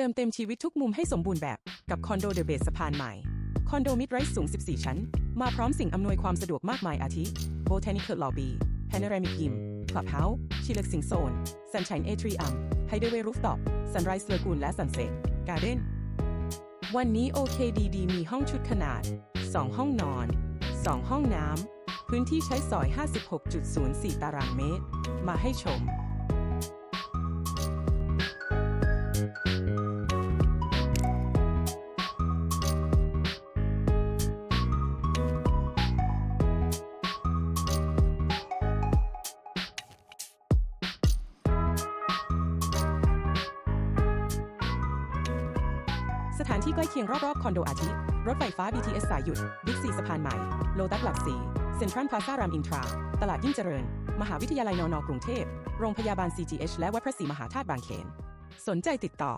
เติมเต็มชีวิตทุกมุมให้สมบูรณ์แบบกับคอนโดเดอะเบสสะพานใหม่ คอนโดมิดไรส์สูง 14 ชั้น มาพร้อมสิ่งอำนวยความสะดวกมากมายอาทิ Botanical Lobby Panoramic Gym Clubhouse ชิล i กสิงโซน Sunshine Atrium Hideaway Rooftop Sunrise Lagoon และ Sunset Garden วันนี้ OKDD มีห้องชุดขนาด 2 ห้องนอน 2 ห้องน้ำพื้นที่ใช้สอย 56.04 ตารางเมตร มาให้ชม สถานที่ใกล้เคียงรอบๆคอนโดอาทิ รถไฟฟ้า BTS สายหยุด บิ๊กซีสะพานใหม่ โลตัสหลักสี่เซ็นทรัลพลาซารามอินทรา ตลาดยิ่งเจริญ มหาวิทยาลัยนอนอกรุงเทพ โรงพยาบาล CGH และวัดพระศรีมหาธาตุบางเขน สนใจติดต่อ